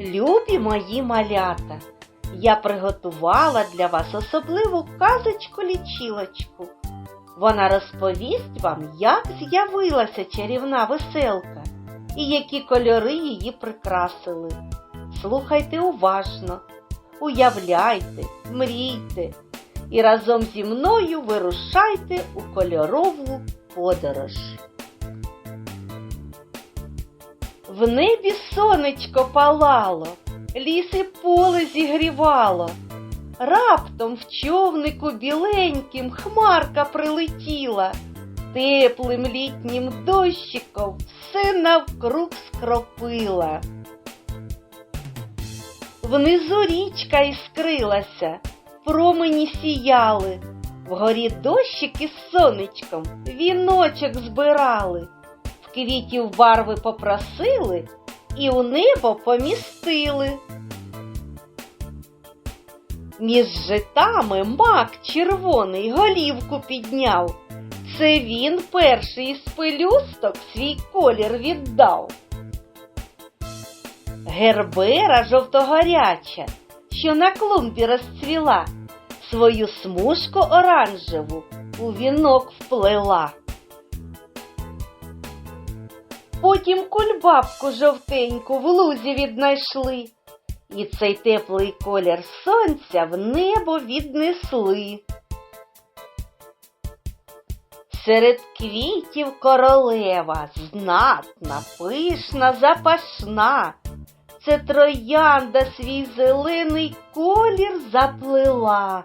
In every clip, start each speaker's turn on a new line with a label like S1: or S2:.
S1: Любі мої малята, я приготувала для вас особливу казочку-лічилочку. Вона розповість вам, як з'явилася чарівна веселка і які кольори її прикрасили. Слухайте уважно, уявляйте, мрійте і разом зі мною вирушайте у кольорову подорож. В небі сонечко палало, ліс і поле зігрівало. Раптом в човнику біленьким хмарка прилетіла, теплим літнім дощиком все навкруг скропила. Внизу річка іскрилася, промені сіяли, вгорі дощик із сонечком віночок збирали в квітів барви попросили і у небо помістили. Між житами мак червоний голівку підняв. Це він перший із пелюсток свій колір віддав. Гербера жовтогоряча, що на клумбі розцвіла, свою смужку оранжеву у вінок вплела. Потім кульбабку жовтеньку в лузі віднайшли, і цей теплий колір сонця в небо віднесли. Серед квітів королева, знатна, пишна, запашна. Це троянда свій зелений колір заплела.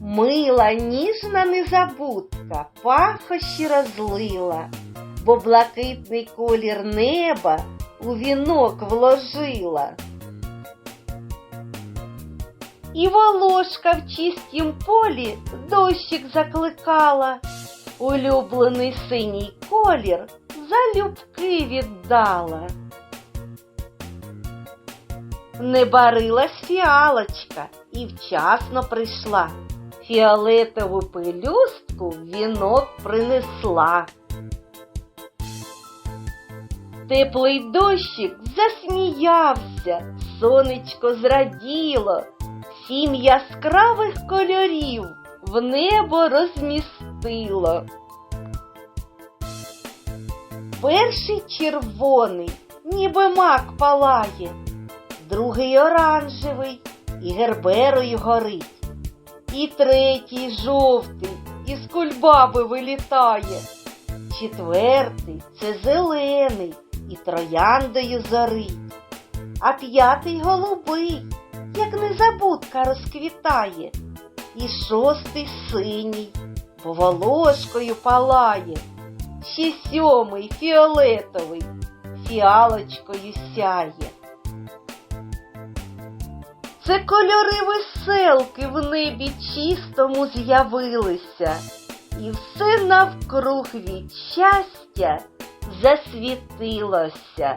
S1: Мила ніжна незабудка пахощі розлила, бо блакитний колір неба у вінок вложила. І волошка в чистім полі дощик закликала, улюблений синій колір залюбки віддала. Не барилась фіалочка і вчасно прийшла. Фіолетову пелюстку вінок принесла. Теплий дощик засміявся, сонечко зраділо, сім яскравих кольорів в небо розмістило. Перший червоний, ніби мак палає, другий оранжевий і герберою горить. І третій жовтий із кульбаби вилітає. Четвертий це зелений і трояндою зорить. А п'ятий голубий, як незабудка розквітає. І шостий синій, бо волошкою палає. Ще сьомий фіолетовий, фіалочкою сяє. Це кольори веселки в небі чистому з'явилися, і все навкруг від щастя засвітилося.